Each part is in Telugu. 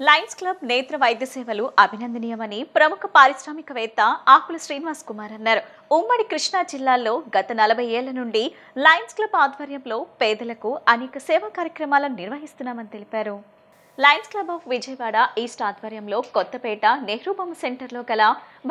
లయన్స్ క్లబ్ నేత్ర వైద్య సేవలు అభినందనీయమని ప్రముఖ పారిశ్రామికవేత్త ఆకుల శ్రీనివాస్ కుమార్ అన్నారు. ఉమ్మడి కృష్ణా జిల్లాలో గత నలభై ఏళ్ళ నుండి లయన్స్ క్లబ్ ఆధ్వర్యంలో పేదలకు అనేక సేవా కార్యక్రమాలను నిర్వహిస్తున్నామని తెలిపారు. Lions Club of Vijayawada east ఆధ్వర్యంలో కొత్తపేట నెహ్రూ బొమ్మ సెంటర్లో గల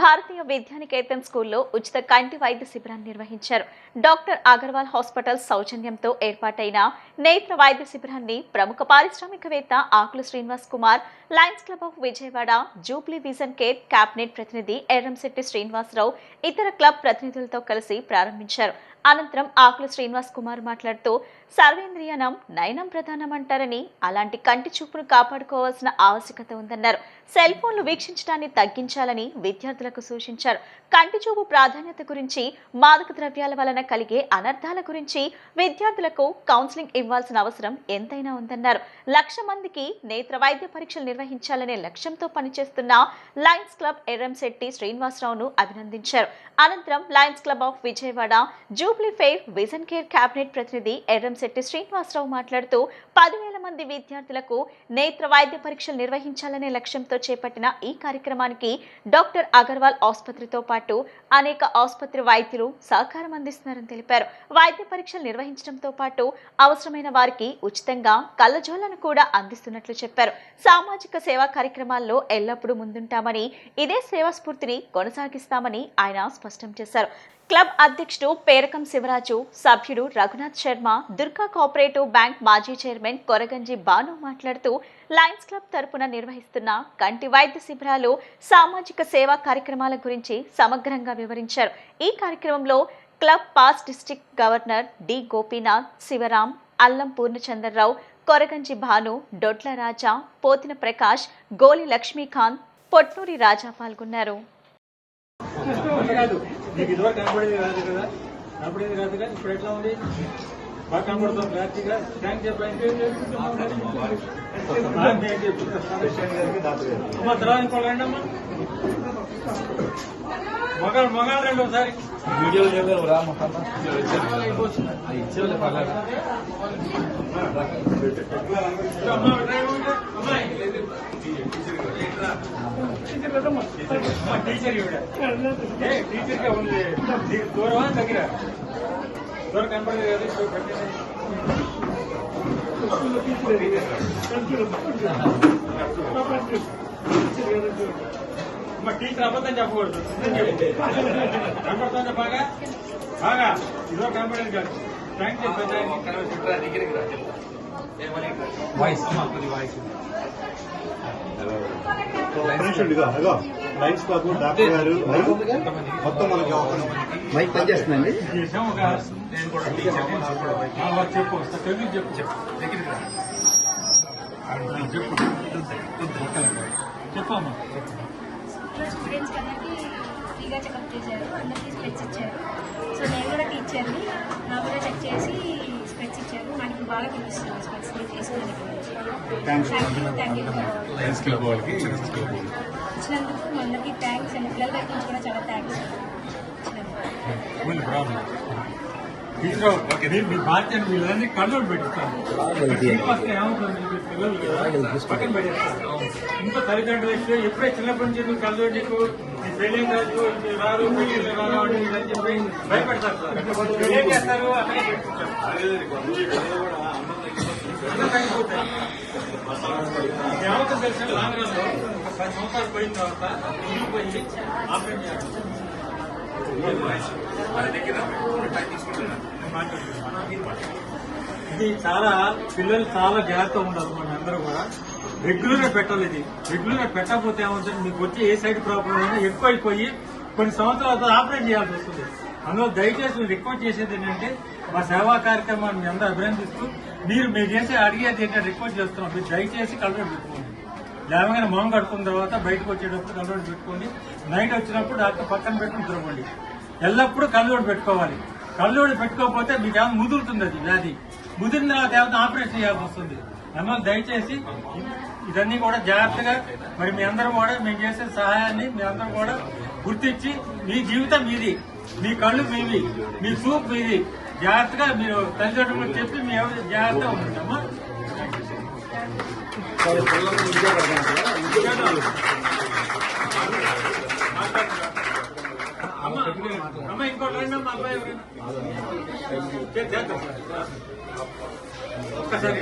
భారతీయ విద్యానికేతన్ స్కూల్లో ఉచిత కంటి వైద్య శిబిరాన్ని నిర్వహించారు. డాక్టర్ అగర్వాల్ హాస్పిటల్ సౌజన్యంతో ఏర్పాటైన నేత్ర వైద్య శిబిరాన్ని ప్రముఖ పారిశ్రామికవేత్త Akula Srinivas Kumar Lions Club of Vijayawada jubilee vision care cabinet ప్రతినిధి ఎర్రంశెట్టి శ్రీనివాసరావు ఇతర క్లబ్ ప్రతినిధులతో కలిసి ప్రారంభించారు. అనంతరం ఆకుల శ్రీనివాస్ కుమార్ మాట్లాడుతూ సర్వేంద్రియనం నయనం ప్రధానం అంటారని అలాంటి కంటి చూపును కాపాడుకోవాల్సిన ఆవశ్యకత ఉందన్నారు. సెల్ ఫోన్లు వీక్షించడాన్ని తగ్గించాలని విద్యార్థులకు సూచించారు. కంటి చూపు ప్రాధాన్యత గురించి మాదక ద్రవ్యాల వలన కలిగే అనర్థాల గురించి విద్యార్థులకు కౌన్సిలింగ్ ఇవ్వాల్సిన అవసరం ఎంతైనా ఉందన్నారు. లక్ష మందికి నేత్ర వైద్య పరీక్షలు నిర్వహించాలనే లక్ష్యంతో పనిచేస్తున్న లయన్స్ క్లబ్ ఎర్రంశెట్టి శ్రీనివాసరావును అభినందించారు. అనంతరం లయన్స్ క్లబ్ ఆఫ్ విజయవాడ జూ ఫెయిర్ విజన్ కేర్ క్యాబినెట్ ప్రతినిధి ఎర్రంశెట్టి శ్రీనివాసరావు మాట్లాడుతూ పదివేల మంది విద్యార్థులకు నేత్ర వైద్య పరీక్షలు నిర్వహించాలనే లక్ష్యంతో చేపట్టిన ఈ కార్యక్రమానికి డాక్టర్ అగర్వాల్ ఆసుపత్రితో పాటు అనేక ఆసుపత్రి వైద్యులు సహకారం అందిస్తున్నారని తెలిపారు. వైద్య పరీక్షలు నిర్వహించడంతో పాటు అవసరమైన వారికి ఉచితంగా కళ్ళజోళ్ళను కూడా అందిస్తున్నట్లు చెప్పారు. సామాజిక సేవా కార్యక్రమాల్లో ఎల్లప్పుడూ ముందుంటామని ఇదే సేవా స్ఫూర్తిని కొనసాగిస్తామని ఆయన స్పష్టం చేశారు. క్లబ్ అధ్యక్షుడు పేరకం శివరాజు సభ్యుడు రఘునాథ్ శర్మ దుర్గా కోఆపరేటివ్ బ్యాంక్ మాజీ చైర్మన్ కొరగంజి బాను మాట్లాడుతూ లయన్స్ క్లబ్ తరపున నిర్వహిస్తున్న కంటి వైద్య శిబిరాలు సామాజిక సేవా కార్యక్రమాల గురించి సమగ్రంగా వివరించారు. ఈ కార్యక్రమంలో club past district governor D Gopinath Sivaram Allam Purnachandrarao Koraganji Bhanu డొడ్ల రాజా పోతిన ప్రకాష్ గోలి లక్ష్మీకాంత్ పొట్నూరి రాజా పాల్గొన్నారు. నీకు ఇదివరకు కనపడేది కాదు కదా? కనపడేది కాదు కదా? ఇప్పుడు ఎట్లా ఉంది? బాగా కనపడుతుంది క్లారిటీగా థ్యాంక్ చెప్పండి అమ్మా తర్వాత ఇంకోటి రండి అమ్మా మగాళ్ళు మగాళ్ళు రండి ఒకసారి. వీడియో లేవు రా మొహమ్మా మగాళ్ళు అయిపోవచ్చు. ఇచ్చేవాళ్ళు పర్లేదు అమ్మా, రండి, ఉంటే. అమ్మాయి. అమ్మా, టీచర్ ఈవిడ. ఏ, టీచర్కే ఉంది నీకు దూరమా దగ్గర దూరం కనపడలేదు కదా ఇప్పుడు పెట్టేసి. అమ్మ టీచర్ అబద్ధం చెప్పకూడదు నిజం చెప్పు. కనపడుతుందా బాగా బాగా ఇదో కనపడేది కాదు థ్యాంక్ యూ వాయిస్ కొద్ది వాయిస్ ఇదిగో అదిగో లైన్స్ క్లబ్ డాక్టర్ గారు మొత్తం మనకి మైక్ పనిచేస్తుందండి చేసాం ఒక నేను కూడా టీచర్ నాకు కూడా బయట ఆ, వాడు చెప్పు ఒకసారి తెలుగు చెప్పు. చెప్పు. దగ్గరికి రా. చెప్పు. చెప్పు అమ్మా స్టూడెంట్స్ అందరికీ ఫ్రీగా చెకప్ చేశారు అందరికీ స్పెట్స్ ఇచ్చారు. సో నేను కూడా టీచర్ని నాకు కూడా చెక్ చేసి స్పెట్స్ ఇచ్చారు నాకు ఇప్పుడు బాగా తెలుస్తుంది చేసుకోవడానికి thanks thank you thank you ఇచ్చినందుకు అందరికీ థ్యాంక్స్ అండ్ పిల్లల దగ్గర నుంచి కూడా చాలా బాధ్యత వీళ్ళని పిల్లలు ఇంకో తల్లిదండ్రులు ఎప్పుడే చిన్నప్పటి నుంచి కళ్ళు నీకు నీ ఇది రాదు రాదు అని చెప్పి భయపెడతారు సార్ ఏం చేస్తారు అక్కడే తగ్గిపోతాయి ఒక పది సంవత్సరాలు పోయిన తర్వాత పోయి ఆపరేట్ చేయాలి ఇది చాలా పిల్లలు చాలా జాగ్రత్తగా ఉండాలి మన అందరూ కూడా. రెగ్యులర్గా పెట్టాలి ఇది. రెగ్యులర్గా పెట్టకపోతే ఏమవుతుంది? మీకు వచ్చే ఏ సైడ్ ప్రాబ్లం అయినా ఎక్కువ అయిపోయి కొన్ని సంవత్సరాల తర్వాత ఆపరేట్ చేయాల్సి వస్తుంది. అందులో దయచేసి మీరు రిక్వెస్ట్ చేసేది ఏంటంటే మా సేవా కార్యక్రమాన్ని మీ అందరూ అభినందిస్తూ మీరు మీరు చేసే అడిగేది ఏంటంటే రిక్వెస్ట్ చేస్తున్నాం. మీరు దయచేసి కలర్ పెట్టుకోండి. లేవగానే మొహం కడుకున్న తర్వాత బయటకు వచ్చేటప్పుడు కలర్ పెట్టుకోండి. నైట్ వచ్చినప్పుడు డాక్టర్ పక్కన పెట్టుకుని తిరగండి. ఎల్లప్పుడూ కళ్ళోడు పెట్టుకోవాలి. కళ్ళోడు పెట్టుకోకపోతే మీకు ఏమైనా ముదురుతుంది అది వ్యాధి. ముదిరిన తర్వాత ఏమైనా ఆపరేషన్ చేయాల్సి వస్తుంది. అమ్మ దయచేసి ఇదన్నీ కూడా జాగ్రత్తగా మరి మీ అందరూ కూడా మేము చేసే సహాయాన్ని మీ అందరం కూడా గుర్తించి మీ జీవితం మీది మీ కళ్ళు మీవి మీ చూపు మీది. జాగ్రత్తగా మీరు తల్లిదండ్రులు చెప్పి మీ జాగ్రత్తగా ఉంటుందమ్మా అమ్మా. ఇంకోటి రండి అబ్బాయి చేద్దాం ఒక్కసారి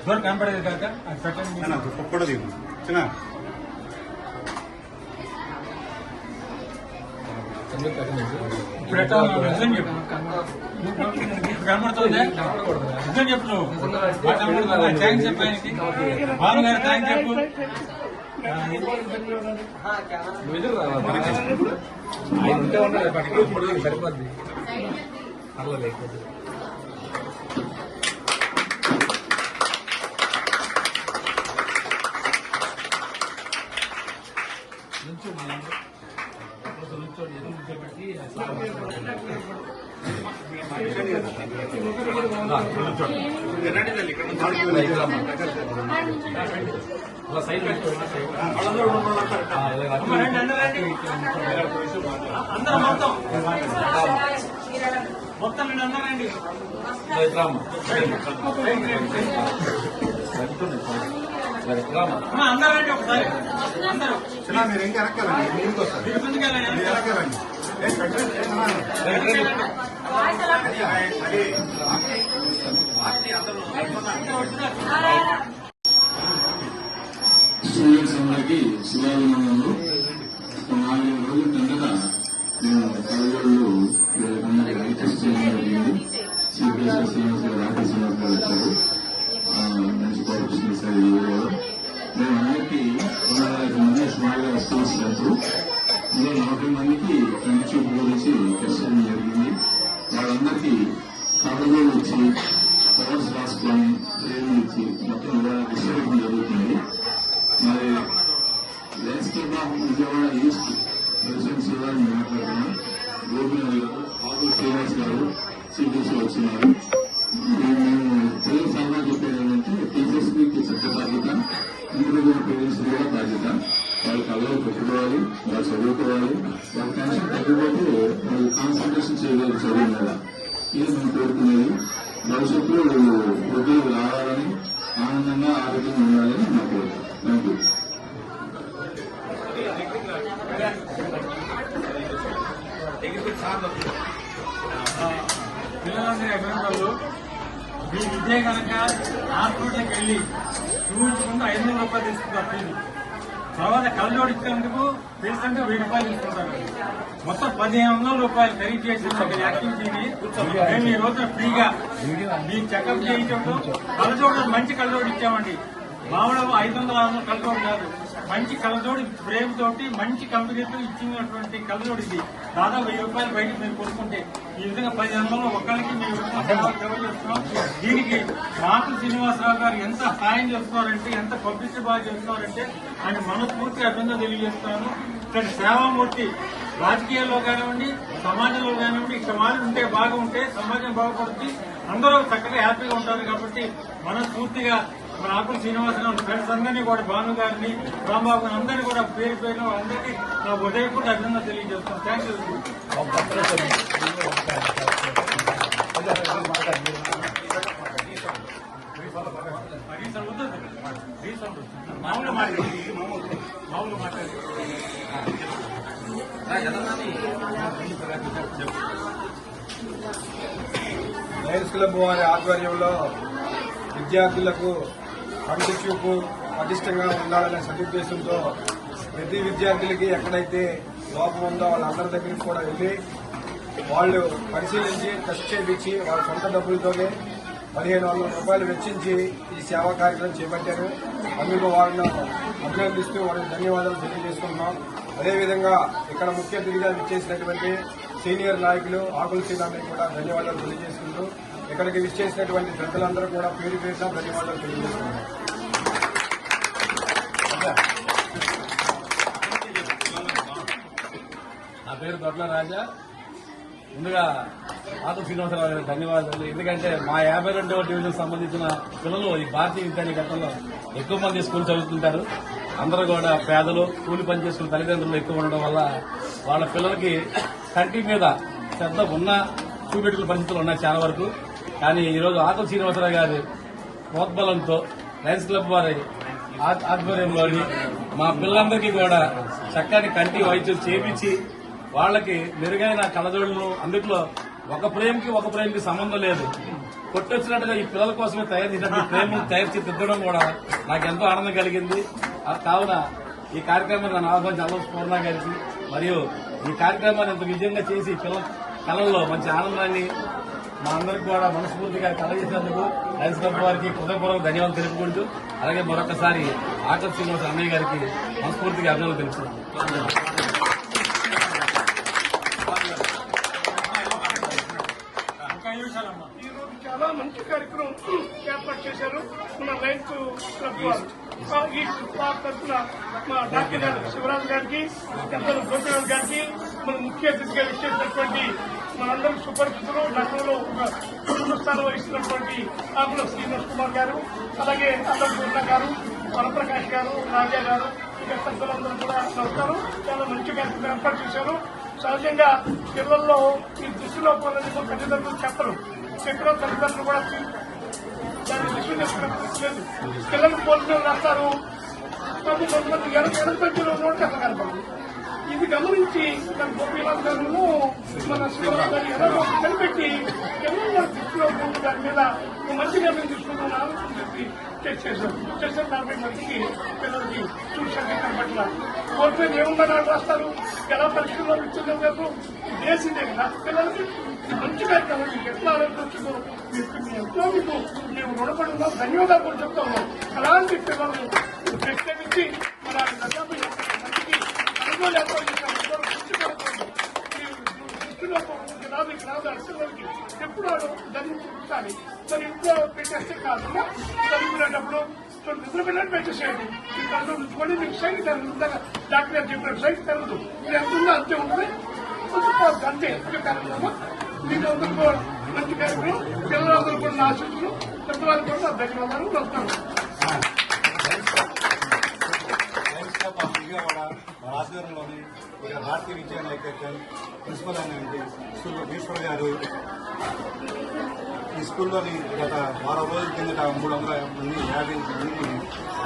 డోర్ కనపడేది కాక అది పెట్టండి కూడా చిన్న ఇప్పుడు ఎట్లా చెప్పు. ఇప్పుడు నిజం చెప్పు. నువ్వు థ్యాంక్స్ చెప్పు ఆయనకి. థ్యాంక్స్ చెప్పు. ఆయన ఉంటే సరిపోద్ది. పర్లేదు అలా పెట్టుకోండి అమ్మ రండి అందరూ రండి అందరూ మొత్తం మొత్తం రండి అందరూ రండి అమ్మ అందరూ రండి ఒకసారి అందరూ చిన్న మీరు ఇంకా వెనక్కాలండి ముందుకు వస్తారు మీరు ముందుకెళ్ళండి మీరు వెనక్కాలండి ఏ, పెట్టండి స్టూడెంట్స్ అందరికీ శుభాభినందనలు ఒక రోజుల కిందట మేము కలగళ్ళు వీళ్ళకందరికీ ఐ టెస్ట్ చేయడం జరిగింది. సిపిఎస్ శ్రీనివాస్ గారు రాకేష్ శ్రీనివాస్ గారు వచ్చారు. మంచి కోఆపరేషన్ ఇస్తారు ఈ ఊళ్ళో మేము అందరికీ రెండు వందల మంది సుమారుగా స్కూల్స్ ఇరవై నలభై మందికి కంటి చూపు గురించి టెస్ట్ జరిగింది. వాళ్ళందరికీ కలగళ్ళు ఇచ్చి కవర్స్ రాసుకొని ట్రైన్లు ఇచ్చి మొత్తం కూడా విశ్లేషణ జరుగుతుంది. డైలీ టూ ఇంచ్ ముందు ఐదు వందల రూపాయలు తీసుకుంటారు ఫీజు తర్వాత కళ్ళజోడు ఇచ్చేందుకు తీసుకుంటే వెయ్యి రూపాయలు తీసుకుంటారు. మొత్తం పదిహేను వందల రూపాయలు ఖరీదు చేసిన ఒక యాక్టివిటీని మేము ఈ రోజున ఫ్రీగా మీకు చెకప్ చేయించడం కళ్ళజోడు మంచి కళ్ళజోడు ఇచ్చామండి మామూలు ఐదు వందల ఆరు వందల కళ్ళజోడు కాదు మంచి కళ్ళజోడు ఫ్రేమ్ తోటి మంచి కంపెనీతో ఇచ్చినటువంటి కళ్ళజోడు ఇది. దాదాపు వెయ్యి రూపాయలు బయట మీరు కొనుక్కుంటే ఈ విధంగా పది వందలు ఒకరికి మేము సేవ చేస్తున్నాం. దీనికి మాకు శ్రీనివాసరావు గారు ఎంత సహాయం చేస్తున్నారంటే ఎంత పబ్లిసిటీ బాగా చేస్తున్నారంటే ఆయన మనస్ఫూర్తిగా అభినందన తెలియజేస్తున్నాను. ఇక్కడ సేవామూర్తి రాజకీయాల్లో కానివ్వండి సమాజంలో కానివ్వండి ఇక్కడ వాళ్ళు ఉంటే బాగుంటే సమాజం బాగుపడుతుంది. అందరూ చక్కగా హ్యాపీగా ఉంటారు కాబట్టి మనస్ఫూర్తిగా మన ఆకుల శ్రీనివాసరావు ఫ్రెండ్స్ అందరినీ కూడా భాను గారిని రాంబాబు అందరినీ కూడా పేరు పేరు అందరికీ నా ఉదయపూట అభినందన తెలియజేస్తాను థ్యాంక్ యూ మామూలు మాట్లాడి మామూలు మాట్లాడి లయన్స్ క్లబ్ వారి ఆధ్వర్యంలో విద్యార్థులకు కంటి చూపు పటిష్టంగా ఉండాలనే సదుద్దేశంతో ప్రతి విద్యార్థులకి ఎక్కడైతే లోపం ఉందో వాళ్ళందరి దగ్గరికి కూడా వెళ్ళి వాళ్ళు పరిశీలించి టెస్ట్ చేయించి వాళ్ళ సొంత డబ్బులతోనే పదిహేను వందల రూపాయలు వెచ్చించి ఈ సేవా కార్యక్రమం చేపట్టారు. అందుకు వారిని అభినందిస్తూ వారికి ధన్యవాదాలు తెలియజేసుకుంటున్నాం. అదేవిధంగా ఇక్కడ ముఖ్య అతిథిగా విచ్చేసినటువంటి సీనియర్ నాయకులు ఆకుల సీనాన్ని కూడా ధన్యవాదాలు తెలియజేసుకుంటూ ఇక్కడికి విచ్చేసినటువంటి పెద్దలందరూ కూడా పేరు పేరున ధన్యవాదాలు తెలియజేస్తున్నారు నా పేరు దొడ్ల రాజా. ముందుగా ఆకు శ్రీనివాసరావు గారు ధన్యవాదాలు. ఎందుకంటే మా యాభై రెండవ డివిజన్ సంబంధించిన పిల్లలు ఈ భారతీయ విద్యానికేతనంలో ఎక్కువ మంది స్కూల్ చదువుతుంటారు. అందరూ కూడా పేదలు కూలి పనిచేసుకున్న తల్లిదండ్రులు ఎక్కువ ఉండడం వల్ల వాళ్ళ పిల్లలకి కంటి మీద శ్రద్ధ ఉన్న చూపెట్టుకున్న పరిస్థితులు ఉన్నాయి చాలా వరకు. కానీ ఈరోజు ఆకుల శ్రీనివాసరావు గారి ప్రోత్బలంతో లయన్స్ క్లబ్ వారి ఆధ్వర్యంలోని మా పిల్లలందరికీ కూడా చక్కని కంటి వైద్యం చేపించి వాళ్ళకి మెరుగైన కళ్ళజోడులు అందుట్లో ఒక ప్రేమకి ఒక ప్రేమకి సంబంధం లేదు. కొట్టొచ్చినట్టుగా ఈ పిల్లల కోసమే తయారు చేసినట్టు ప్రేమను తయారు చేసి దిద్దడం కూడా నాకు ఎంతో ఆనందం కలిగింది. కావున ఈ కార్యక్రమాన్ని నన్ను ఆహ్వానించి అల్లం పూర్ణ గారికి మరియు ఈ కార్యక్రమాన్ని ఇంత విజయంగా చేసి పిల్లల కళల్లో మంచి ఆనందాన్ని మా అందరికి కూడా మనస్ఫూర్తిగా కలగేసినందుకు లయన్స్ క్లబ్ వారికి హృదయపూర్వక ధన్యవాదాలు తెలుపుకుంటూ అలాగే మరొకసారి ఆకర్ శ్రీనివాస అన్నయ్య గారికి మనస్ఫూర్తిగా అభినందనలు తెలుపుతున్నాను ఇంకా చాలా మంచి కార్యక్రమం ఏర్పాటు చేశారు మన లైన్స్ క్లబ్ ఈ తరఫున మా డాక్టర్ గారు శివరాజు గారికి పెద్దలు గోపిరాజు గారికి మన ముఖ్య అతిథిగా ఇచ్చేసినటువంటి మనందరం సుపరిచితులు నగరంలో ఒక వహిస్తున్నటువంటి ఆకుల శ్రీనివాస్ కుమార్ గారు అలాగే అల్లం పూర్ణ గారు వరప్రకాష్ గారు రాజా గారు ఇక పెద్దలందరూ కూడా నమస్కారం. చాలా మంచి కార్యక్రమం ఏర్పాటు చేశారు. సహజంగా పిల్లల్లో ఈ దృష్టిలో దృష్టిలోపాలని తల్లిదండ్రులు చెప్పరు చెప్పిన తల్లిదండ్రులు కూడా దాన్ని దృష్టి లేదు. పిల్లలకు పోలికలు రాస్తారు. కొంతమంది ఎనక ఎనకబెట్టిలో నోటి అట్లా కనపడదు. ఇది గమనించి మన గోపీనాథ్ గారు మన శ్రీరామ్ గారు ఎలాగో కనిపెట్టి పిల్లల దృష్టిలో ఉండి దాని మీద ఒక మంచి నిర్ణయం తీసుకున్నాను అని చెప్పి టెస్ట్ చేశాం చేసిన నలభై మందికి పిల్లలకి చూసాక కనపట్ల కోర్టు ఏముందని రాస్తారు? ఎలా పరిస్థితుల్లో ఇచ్చిందో రేపు చేసిందే కదా. పిల్లలకి మంచిగా మంచి మీకు ఎట్లా ఆరోగ్యం మీకు మీ ఎంతో మీకు మేము రుణపడి ఉన్నాం. ధన్యవాదాలు కూడా చెప్తా ఉన్నాం. అలాంటి పిల్లలను ప్రత్యేకించి మన ఎప్పుడు వాడు మరి ఇంట్లో పెట్టేస్తే కాకుండా చదువుకునేటప్పుడు సో నిద్రపోయినట్టు పెట్టేసేయండి ఈ కళ్ళు ఉంచుకొని మీకు సైట్ తరగదు డాక్టర్ గారు చెప్పినట్టు సైట్ తరగదు మీరు ఎంత ఉందో అంతే ఉంటుంది ఉంచుకోవద్దు అంతే కార్యక్రమం మీకు అందరూ మంచి కార్యక్రమం పిల్లలందరూ కూడా నా ఆశిస్తులు పెద్దవాళ్ళు కూడా నా ధన్యవాదాలు వస్తాను లయన్స్ క్లబ్ ఆఫ్ విజయవాడ మన ఆధ్వర్యంలోని ఇక్కడ భారతీయ విద్యా ప్రిన్సిపల్ అయినటువంటి స్కూల్లో ఈశ్వర్ గారు. ఈ స్కూల్లోని గత వారం రోజుల కిందట మూడు వందల మంది యాభై మందికి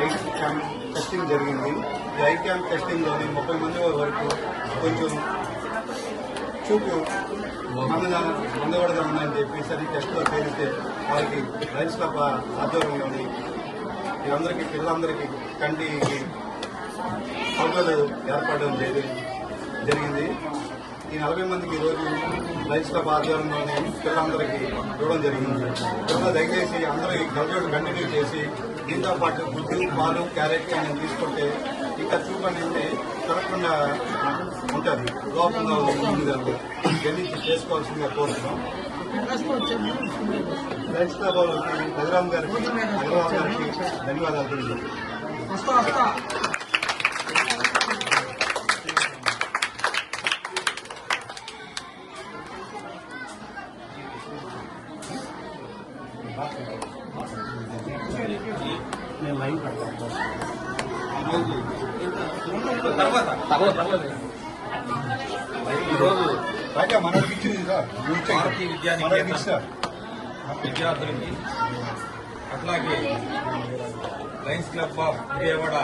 ఐ క్యాంప్ టెస్టింగ్ జరిగింది. ఈ ఐ క్యాంప్ టెస్టింగ్లోని ముప్పై మంది వరకు కొంచెం చూపు మందగా మందగడగా ఉందని చెప్పేసి అది టెస్ట్లో తేలితే వారికి లయన్స్ క్లబ్ ఆధ్వర్యంలోని వీళ్ళందరికీ పిల్లలందరికీ కంటికి సౌకర్యాలు ఏర్పడడం జరిగింది. ఈ నలభై మందికి ఈరోజు లైఫ్ క్లబ్ ఆధ్వర్యంలోనే పిల్లలందరికీ ఇవ్వడం జరిగింది. పిల్లలు దయచేసి అందరూ ఈ కంటిన్యూ చేసి దీంతో పాటు గుడ్డు పాలు క్యారెట్ అని తీసుకుంటే ఇంకా చూపు అనేది తిరగకుండా ఉంటుంది. లోపంగా ఉంటుంది ఇవన్నీ చేసుకోవాల్సిందిగా కోరుతున్నాం. లైఫ్ క్లబ్ వాళ్ళకి రఘురామ్ గారికి అగర్వాల్ గారికి ధన్యవాదాలు ఈరోజు మనకి ఇచ్చింది నికేతన్ ఇచ్చారు విద్యార్థులకి అట్లాగే Lions Club of Vijayawada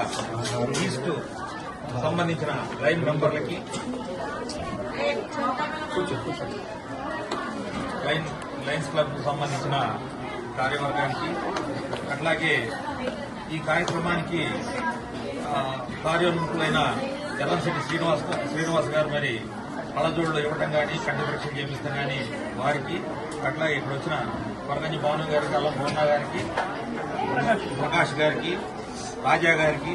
east సంబంధించిన లైన్ మెంబర్లకి. లైన్ లయన్స్ క్లబ్కు సంబంధించిన కార్యవర్గానికి అట్లాగే ఈ కార్యక్రమానికి కార్యోన్ముఖులైన ఎర్రంశెట్టి శ్రీనివాస్ శ్రీనివాస్ గారు మరి కళ్ళజోళ్ళు ఇవ్వటం కానీ కంటి పరీక్షలు చేపిస్తాం కానీ వారికి అట్లాగే ఇక్కడ వచ్చిన వరగంజి భావన గారికి అల్లం పూర్ణ గారికి ప్రకాష్ గారికి రాజా గారికి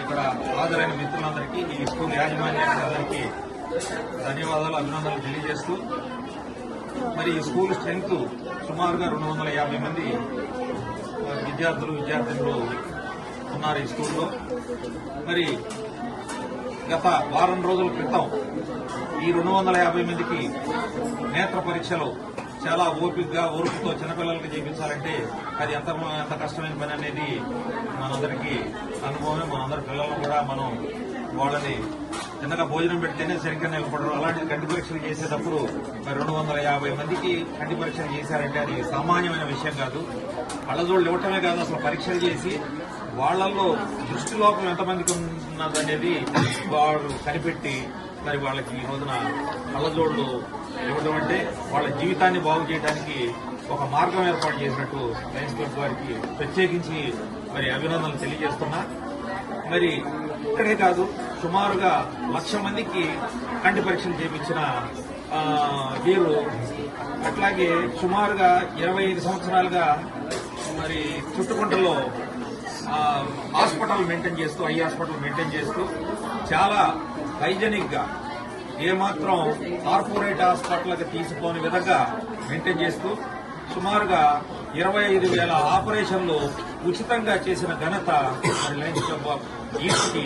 ఇక్కడ హాజరైన మిత్రులందరికీ ఈ స్కూల్ యాజమాన్యానికి ధన్యవాదాలు అభినందనలు తెలియజేస్తూ మరి ఈ స్కూల్ స్ట్రెంగ్త్ సుమారుగా రెండు వందల యాభై మంది విద్యార్థులు విద్యార్థినులు ఉన్నారు ఈ స్కూల్లో. మరి గత వారం రోజుల క్రితం ఈ రెండు వందల యాభై మందికి నేత్ర పరీక్షలు చాలా ఓపికగా ఓర్పుతో చిన్నపిల్లలకి చేయించాలంటే అది ఎంత ఎంత కష్టమైన పని అనేది మనందరికీ అనుభవమే. మనందరి పిల్లలను కూడా మనం వాళ్ళని చిన్నగా భోజనం పెడితేనే సరిగ్గా నిలబడరు. అలాంటి కంటి పరీక్షలు చేసేటప్పుడు మరి రెండు వందల యాభై మందికి కంటి పరీక్షలు చేశారంటే అది సామాన్యమైన విషయం కాదు. కళ్ళజోళ్ళు ఇవ్వటమే కాదు అసలు పరీక్షలు చేసి వాళ్ళల్లో దృష్టి లోపం ఎంతమందికి ఉన్నదనేది వారు కనిపెట్టి మరి వాళ్ళకి ఈ రోజున కళ్ళజోళ్ళు ఇవ్వడం అంటే వాళ్ళ జీవితాన్ని బాగు చేయడానికి ఒక మార్గం ఏర్పాటు చేసినట్టు లయన్స్ క్లబ్ వారికి ప్రత్యేకించి మరి అభినందనలు తెలియజేస్తున్నా. మరి ఇక్కడే కాదు సుమారుగా లక్ష మందికి కంటి పరీక్షలు చేయించిన వీరు. అట్లాగే సుమారుగా ఇరవై ఐదు సంవత్సరాలుగా మరి చుట్టుకుంటలో హాస్పిటల్ మెయింటైన్ చేస్తూ ఐ హాస్పిటల్ మెయింటైన్ చేస్తూ చాలా హైజెనిక్గా ఏమాత్రం కార్పొరేట్ హాస్పిటల్కి తీసుకోని విధంగా మెయింటైన్ చేస్తూ సుమారుగా ఇరవై ఐదు వేల ఆపరేషన్లు ఉచితంగా చేసిన ఘనత మరి క్లబ్ ఆఫ్ ఈస్ట్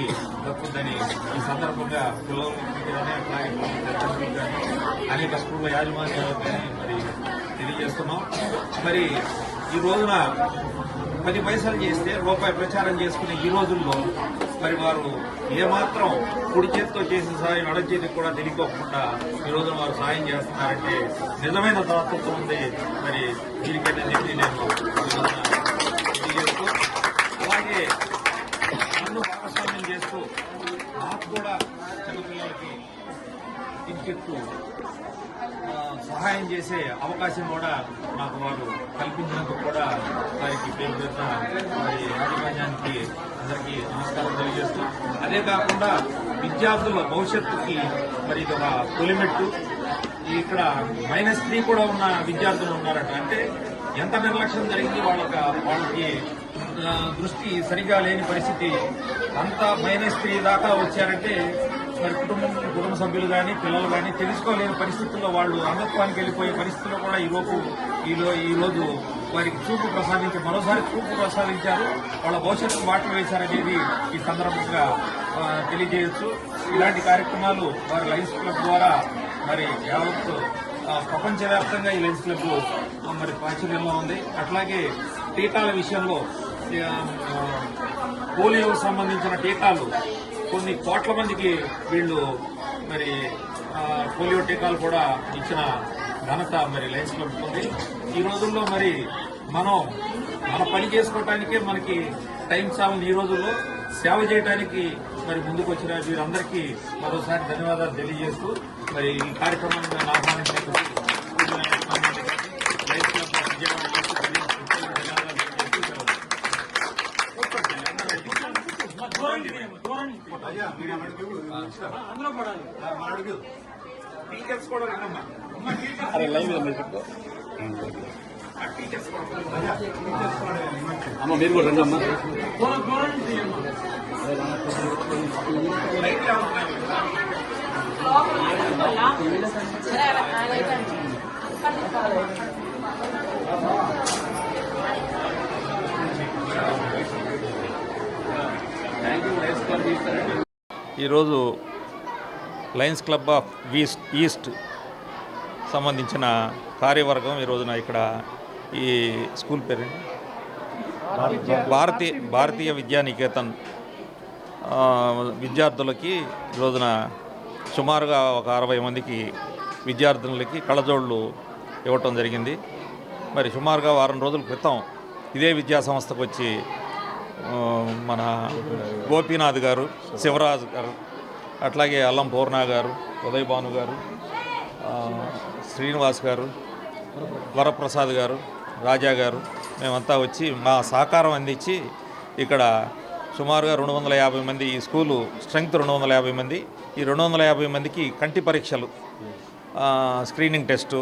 దక్కుందని ఈ సందర్భంగా పిల్లలకి కానీ అట్లాగే కానీ అనేక స్కూళ్ళ యాజమాన్యాలకు కానీ మరి తెలియజేస్తున్నాం. మరి ఈ రోజున పది పైసలు చేస్తే రూపాయి ప్రచారం చేసుకునే ఈ రోజుల్లో మరి వారు ఏమాత్రం కుడి చేతితో చేసిన సాయం ఎడ చేతికి కూడా తెలియకోకుండా ఈ రోజున వారు సాయం చేస్తున్నారంటే నిజమైన దాతృత్వం ఉంది. మరి దీనికంటే చెప్పి నేను అలాగే భాగస్వామ్యం మాకు నాకు కూడా చిన్నపిల్లలకి కించిత్తు సహాయం చేసే అవకాశం కూడా నాకు వారు కల్పించినందుకు కూడా వారికి పేరు పేరున మరి యాజమాన్యానికి అందరికీ నమస్కారం తెలియజేస్తూ అదే కాకుండా విద్యార్థుల భవిష్యత్తుకి మరి ఇది ఒక తొలిమెట్టు ఇక్కడ మైనస్ త్రీ కూడా ఉన్న విద్యార్థులు ఉన్నారట. అంటే ఎంత నిర్లక్ష్యం జరిగింది వాళ్ళకి వాళ్ళకి దృష్టి సరిగా లేని పరిస్థితి అంత మైనస్ త్రీ దాకా వచ్చారంటే మరి కుటుంబం కుటుంబ సభ్యులు కానీ పిల్లలు కానీ తెలుసుకోలేని పరిస్థితుల్లో వాళ్ళు అంగత్వానికి వెళ్ళిపోయే పరిస్థితుల్లో కూడా ఈ రోజు ఈలో ఈ రోజు వారికి చూపు ప్రసాదించి మరోసారి చూపు ప్రసాదించారు. వాళ్ళ భవిష్యత్తు మాటలు వేశారనేది ఈ సందర్భంగా తెలియజేయచ్చు తెలియజేయొచ్చు. ఇలాంటి కార్యక్రమాలు వారి లైన్స్ క్లబ్ ద్వారా మరి యావత్ ప్రపంచవ్యాప్తంగా ఈ లైన్స్ క్లబ్ మరి ప్రాచుర్యంలో ఉంది. అట్లాగే టీకాల విషయంలో పోలియోకు సంబంధించిన టీకాలు. కొన్ని కోట్ల మందికి వీళ్ళు మరి పోలియో టీకాలు కూడా ఇచ్చిన ఘనత మరి లయన్స్ క్లబ్ ఉంది ఈ రోజుల్లో మరి మనం మన పని చేసుకోవటానికే మనకి టైం సాగుంది ఈ రోజుల్లో. సేవ చేయడానికి మరి ముందుకు వచ్చిన వీరందరికీ మరోసారి ధన్యవాదాలు తెలియజేస్తూ మరి ఈ కార్యక్రమాన్ని ఆహ్వానించినటువంటి ఆహ్వానించినందుకు క్లబ్ విజయవాడ యూత్కి ధన్యవాదాలు తెలియజేస్తూ దూరం తీయండి, దూరం తీయండి. అయ్యా మీరు అన్నట్టు ఇచ్చారు. అందులో పడాలి ఆ, మన అడుగు టీచర్స్ కూడా రండమ్మా అమ్మ టీచర్ అరే లైవ్ ఉంది ఆ టీచర్స్ కూడా అయ్యా తీసుకోండి, ఇవ్వండి. అమ్మ మీరు కూడా రండి అమ్మా దూరం ఈరోజు Lions Club of east east సంబంధించిన కార్యవర్గం ఈ రోజున ఇక్కడ ఈ స్కూల్ పేరండి భారతీయ భారతీయ విద్యానికేతన్ విద్యార్థులకి ఈ రోజున సుమారుగా ఒక అరవై మందికి విద్యార్థులకి కళ్ళజోళ్ళు ఇవ్వటం జరిగింది. మరి సుమారుగా వారం రోజుల క్రితం ఇదే విద్యా సంస్థకు వచ్చి మన గోపీనాథ్ గారు శివరాజ్ గారు అట్లాగే అల్లం పూర్ణ గారు ఉదయ్ భాను గారు శ్రీనివాస్ గారు వరప్రసాద్ గారు రాజా గారు మేమంతా వచ్చి మా సహకారం అందించి ఇక్కడ సుమారుగా రెండు వందల యాభై మంది ఈ స్కూలు స్ట్రెంగ్త్ రెండు వందల యాభై మంది ఈ రెండు వందల యాభై మందికి కంటి పరీక్షలు స్క్రీనింగ్ టెస్టు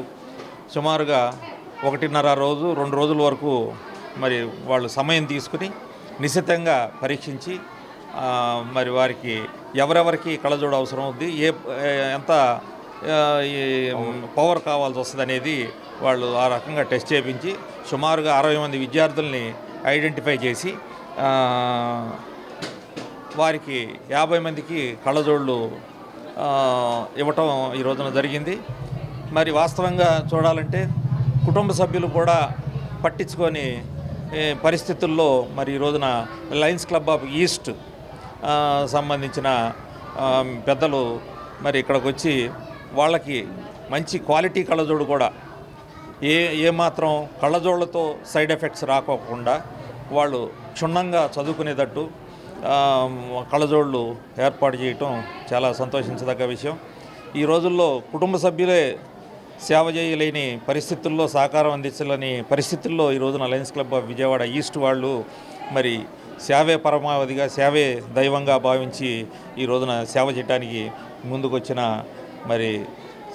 సుమారుగా ఒకటిన్నర రోజు రెండు రోజుల వరకు మరి వాళ్ళు సమయం తీసుకుని నిశితంగా పరీక్షించి మరి వారికి ఎవరెవరికి కళ్ళజోడు అవసరం ఉంది ఏ ఎంత ఈ పవర్ కావాల్సి వస్తుంది అనేది వాళ్ళు ఆ రకంగా టెస్ట్ చేయించి సుమారుగా అరవై మంది విద్యార్థుల్ని ఐడెంటిఫై చేసి వారికి యాభై మందికి కళ్ళజోళ్ళు ఇవ్వటం ఈ రోజున జరిగింది. మరి వాస్తవంగా చూడాలంటే కుటుంబ సభ్యులు కూడా పట్టించుకొని పరిస్థితుల్లో మరి ఈ రోజున లయన్స్ క్లబ్ ఆఫ్ ఈస్ట్ సంబంధించిన పెద్దలు మరి ఇక్కడికి వచ్చి వాళ్ళకి మంచి క్వాలిటీ కళ్ళజోడు కూడా ఏ ఏమాత్రం కళ్ళజోళ్ళతో సైడ్ ఎఫెక్ట్స్ రాకోకుండా వాళ్ళు క్షుణ్ణంగా చదువుకునేటట్టు కళ్ళజోళ్ళు ఏర్పాటు చేయటం చాలా సంతోషించదగ్గ విషయం. ఈ రోజుల్లో కుటుంబ సభ్యులే సేవ చేయలేని పరిస్థితుల్లో సహకారం అందించలేని పరిస్థితుల్లో ఈ రోజున Lions Club of Vijayawada east వాళ్ళు మరి సేవే పరమావధిగా సేవే దైవంగా భావించి ఈ రోజున సేవ చేయడానికి ముందుకొచ్చిన మరి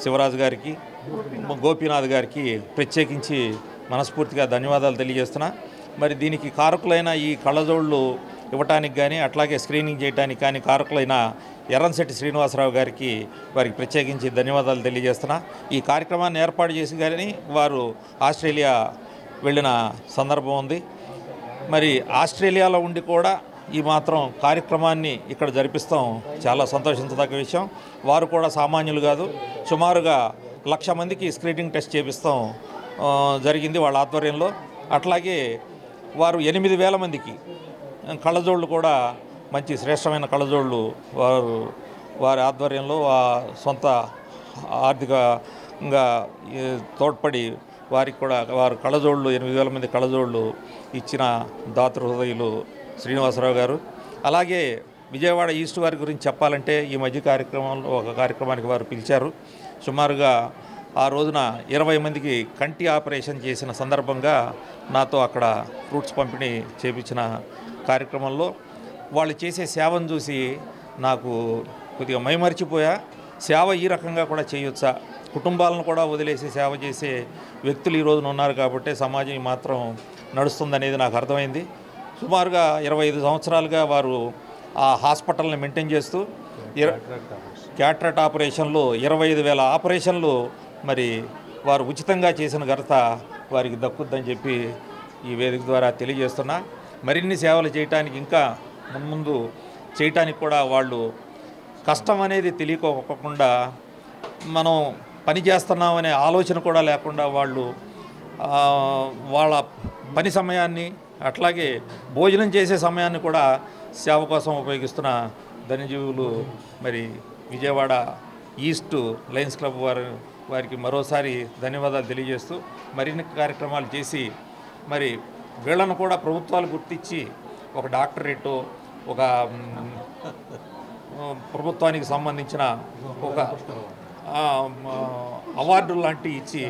శివరాజు గారికి గోపీనాథ్ గారికి ప్రత్యేకించి మనస్ఫూర్తిగా ధన్యవాదాలు తెలియజేస్తున్నా. మరి దీనికి కారకులైన ఈ కళ్ళజోళ్ళు ఇవ్వటానికి కానీ అట్లాగే స్క్రీనింగ్ చేయడానికి కానీ కారకులైన ఎర్రంశెట్టి శ్రీనివాసరావు గారికి వారికి ప్రత్యేకించి ధన్యవాదాలు తెలియజేస్తున్నా. ఈ కార్యక్రమాన్ని ఏర్పాటు చేసి కానీ వారు ఆస్ట్రేలియా వెళ్ళిన సందర్భం ఉంది. మరి ఆస్ట్రేలియాలో ఉండి కూడా ఈ మాత్రం కార్యక్రమాన్ని ఇక్కడ జరిపిస్తాం. చాలా సంతోషించదగ్గ విషయం. వారు కూడా సామాన్యులు కాదు. సుమారుగా లక్ష మందికి స్క్రీనింగ్ టెస్ట్ చేపిస్తాం. జరిగింది వాళ్ళ ఆధ్వర్యంలో. అట్లాగే వారు ఎనిమిది వేల మందికి కళ్ళజోళ్ళు కూడా మంచి శ్రేష్టమైన కళ్ళజోళ్ళు వారు వారి ఆధ్వర్యంలో సొంత ఆర్థికంగా తోడ్పడి వారికి కూడా వారు కళ్ళజోళ్ళు ఎనిమిది వేల మంది కళ్ళజోళ్ళు ఇచ్చిన దాతృ హృదయులు శ్రీనివాసరావు గారు. అలాగే విజయవాడ ఈస్ట్ వారి గురించి చెప్పాలంటే ఈ మధ్య కార్యక్రమంలో ఒక కార్యక్రమానికి వారు పిలిచారు. సుమారుగా ఆ రోజున ఇరవై మందికి కంటి ఆపరేషన్ చేసిన సందర్భంగా నాతో అక్కడ ఫ్రూట్స్ పంపిణీ చేపించిన కార్యక్రమంలో వాళ్ళు చేసే సేవను చూసి నాకు కొద్దిగా మైమరిచిపోయా. సేవ ఈ రకంగా కూడా చేయొచ్చా. కుటుంబాలను కూడా వదిలేసి సేవ చేసే వ్యక్తులు ఈ రోజున ఉన్నారు కాబట్టి సమాజం మాత్రం నడుస్తుందనేది నాకు అర్థమైంది. సుమారుగా ఇరవై ఐదు సంవత్సరాలుగా వారు ఆ హాస్పిటల్ని మెయింటైన్ చేస్తూ క్యాట్రాక్ట్ ఆపరేషన్లు ఇరవై ఐదు వేల ఆపరేషన్లు మరి వారు ఉచితంగా చేసిన ఘనత వారికి దక్కుద్దని చెప్పి ఈ వేదిక ద్వారా తెలియజేస్తున్నా. మరిన్ని సేవలు చేయటానికి ఇంకా ముందు చేయటానికి కూడా వాళ్ళు కష్టం అనేది తెలియకోకుండా మనం పని చేస్తున్నామనే ఆలోచన కూడా లేకుండా వాళ్ళు వాళ్ళ పని సమయాన్ని అట్లాగే భోజనం చేసే సమయాన్ని కూడా సేవ కోసం ఉపయోగిస్తున్న ధనజీవులు మరి విజయవాడ ఈస్ట్ లయన్స్ క్లబ్ వారి వారికి మరోసారి ధన్యవాదాలు తెలియజేస్తూ మరిన్ని కార్యక్రమాలు చేసి మరి వీళ్ళను కూడా ప్రభుత్వాలు గుర్తించి ఒక డాక్టరేటు ఒక ప్రభుత్వానికి సంబంధించిన ఒక అవార్డు లాంటివి ఇచ్చి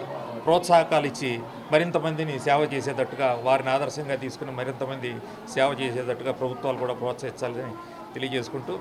ప్రోత్సాహకాలు ఇచ్చి మరింత మందిని సేవ చేసేటట్టుగా వారిని ఆదర్శంగా తీసుకుని మరింత మంది సేవ చేసేటట్టుగా ప్రభుత్వాలు కూడా ప్రోత్సహించాలని తెలియజేసుకుంటూ